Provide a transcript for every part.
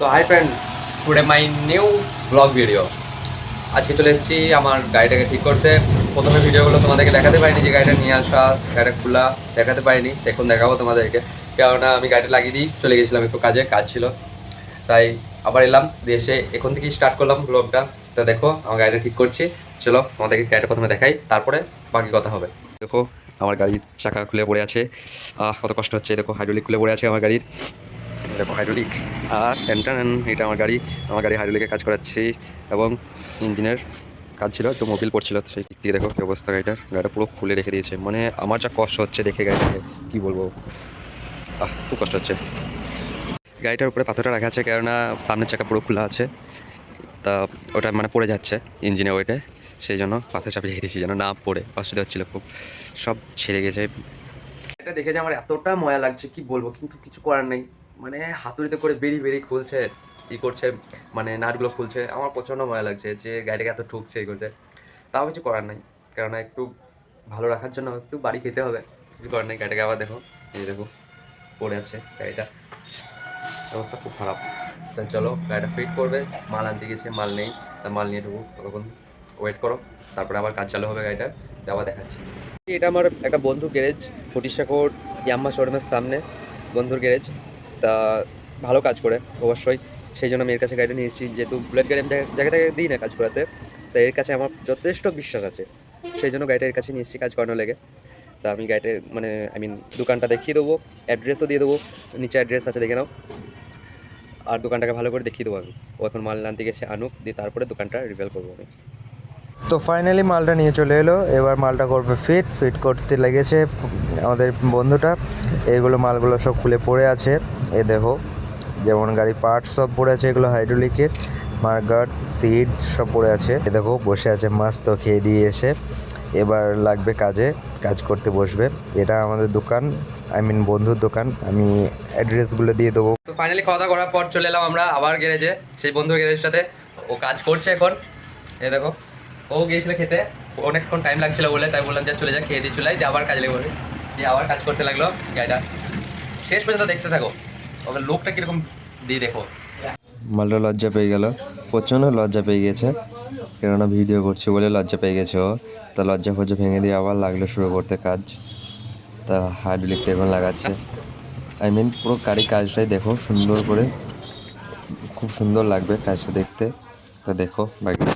তো hi friend today my new blog video আজকে চলে এসেছি আমার গাড়িটাকে ঠিক করতে। প্রথমে ভিডিওগুলো তোমাদেরকে দেখাতে পারিনি যে গাড়িটা নিয়ে আসা, গাড়িটা খোলা, দেখাতে পারিনি। এখন দেখাবো তোমাদেরকে। কেননা আমি গাড়িটা লাগিয়ে দিই, চলে গেছিলাম, একটু কাজে, কাজ ছিল। তাই আবার এলাম, দিয়ে এসে এখন থেকেই স্টার্ট করলাম ব্লগটা তো দেখো, আমার গাড়িটা ঠিক করছি। চলো, তোমাদেরকে গাড়িটা প্রথমে দেখাই, তারপরে বাকি কথা হবে। দেখো, আমার গাড়ির চাকা খুলে পড়ে আছে। কত কষ্ট হচ্ছে, দেখো হাইড্রোলিক খুলে পড়ে আছে আমার গাড়ির। দেখো হাইড্রোলিক আর টেনটান এটা আমার গাড়ি। আমার গাড়ি হাইড্রোলিকে কাজ করাচ্ছি এবং ইঞ্জিনের কাজ ছিল, একটু মোবিল পড়ছিল সেই দিক থেকে দেখো কি অবস্থা গাড়িটার। গাড়িটা পুরো খুলে রেখে দিয়েছে। মানে আমার যা কষ্ট হচ্ছে দেখে গাড়িটাকে, কী বলব? আহ, খুব কষ্ট হচ্ছে। গাড়িটার উপরে পাথরটা রাখা আছে, কেননা সামনের চাকা পুরো খোলা আছে। তা ওটা মানে পড়ে যাচ্ছে ইঞ্জিনে ওইটা সেই জন্য পাথর চাপে রেখে দিয়েছি, যেন না পড়ে। অসুবিধা হচ্ছিল খুব। সব ছেড়ে গেছে। এটা দেখে যে আমার এতটা ময়া লাগছে, কি বলব? কিন্তু কিছু করার নেই। মানে হাতুড়িতে করে বেরিয়ে বেরিয়ে খুলছে, ই করছে মানে নাটগুলো খুলছে। আমার প্রচণ্ড ময়া লাগছে যে গাড়িটাকে এত ঠুকছে এই করছে। তাও কিছু করার নেই। কেননা একটু ভালো রাখার জন্য একটু বাড়ি খেতে হবে। কিছু করার নেই, গাড়িটাকে আবার দেখো। এই দেখো, পড়ে আছে গাড়িটা। অবস্থা খুব খারাপ। তাই চলো, গাড়িটা ফিট করবে। মাল আনতে গেছে মাল নেই। তা মাল নিয়ে ঢুকবো ততক্ষণ ওয়েট করো। তারপরে আবার কাজ চালু হবে গাড়িটা আবার দেখাচ্ছি। এটা আমার একটা বন্ধু গ্যারেজ ফটিসাকর ইয়াম্মা শোরুমের সামনে বন্ধুর গ্যারেজ তা ভালো কাজ করে, অবশ্যই। সেই জন্য আমি এর কাছে গাড়িটা নিয়ে এসেছি। যেহেতু বুলেট গাড়ি আমি জায়গা- থেকে দিই না কাজ করাতে তাই এর কাছে আমার যথেষ্ট বিশ্বাস আছে। সেই জন্য গাড়িটা এর কাছে নিয়ে এসেছি কাজ করানো লেগে। তা আমি গাড়িটার মানে আই মিন দোকানটা দেখিয়ে দেবো অ্যাড্রেসও দিয়ে দেবো, নিচে অ্যাড্রেস আছে দেখে নাও। আর দোকানটাকে ভালো করে দেখিয়ে দেবো আমি। ও এখন মাল আনতে গেছে আনুক, দিয়ে তারপরে দোকানটা রিভেল করব আমি। তো ফাইনালি মালটা নিয়ে চলে এলো। এবার মালটা করবে ফিট ফিট করতে লেগেছে আমাদের বন্ধুটা। এগুলো মালগুলো সব খুলে পড়ে আছে। এ দেখো, যেমন গাড়ি পার্টস সব পড়ে আছে, এগুলো হাইড্রোলিকের মার্গার্ড সিট সব পড়ে আছে। এ দেখো, বসে আছে মাস্ত খেয়ে দিয়ে এসে, এবার লাগবে কাজে, কাজ করতে বসবে। এটা আমাদের দোকান আই মিন বন্ধুর দোকান, আমি অ্যাড্রেসগুলো দিয়ে দেবো। তো ফাইনালি খাওয়া দাওয়া করার পর চলে এলাম আমরা আবার গ্যারেজে সেই বন্ধুর গ্যারেজটাতে ও কাজ করছে এখন। এ দেখো, ও গিয়েছিল খেতে, অনেকক্ষণ টাইম লাগছিল বলে, তাই বললাম যে চলে যা খেয়ে দিয়ে চলে দিয়ে আবার কাজে লেগে দিয়ে আবার কাজ করতে লাগল, গাড়িটা। শেষ পর্যন্ত দেখতে থাকো। ওকে লোকটা কীরকম দিয়ে দেখো। মালটা লজ্জা পেয়ে গেল। প্রচণ্ড লজ্জা পেয়ে গেছে। কেননা ভিডিও করছি বলে লজ্জা পেয়ে গেছে ও। তা লজ্জা ফজ্জা ভেঙে দিয়ে আবার লাগল শুরু করতে কাজ। তা হাইড্রোলিকটা এখন লাগাচ্ছে। আই মিন পুরো গাড়ি কাজটাই দেখো, সুন্দর করে। খুব সুন্দর লাগবে কাজটা দেখতে। তা দেখো বাকিটা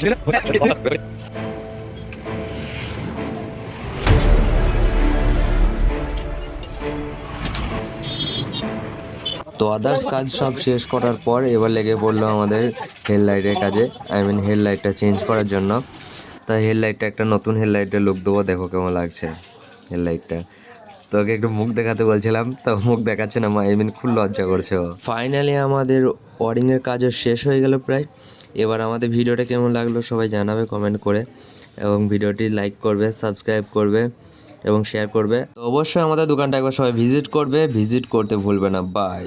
তো আদার্স কাজ সব শেষ করার পর এবার লেগে পড়ল আমাদের হেডলাইটের কাজে। আই মিন হেডলাইটটা চেঞ্জ করার জন্য। তাই হেডলাইটটা একটা নতুন হেডলাইটের লুক দেবো, দেখো কেমন লাগছে হেডলাইটটা তোকে একটু মুখ দেখাতে বলছিলাম, তো মুখ দেখাচ্ছে না মা আই মিন খুব লজ্জা করছে ফাইনালি আমাদের ওয়ারিংয়ের কাজও শেষ হয়ে গেল প্রায়। এবার আমাদের ভিডিওটা কেমন লাগল সবাই জানাবে কমেন্ট করে। এবং ভিডিওটি লাইক করবে সাবস্ক্রাইব করবে এবং শেয়ার করবে। অবশ্যই আমাদের দোকানটা একবার সবাই ভিজিট করবে ভিজিট করতে ভুলবে না। বাই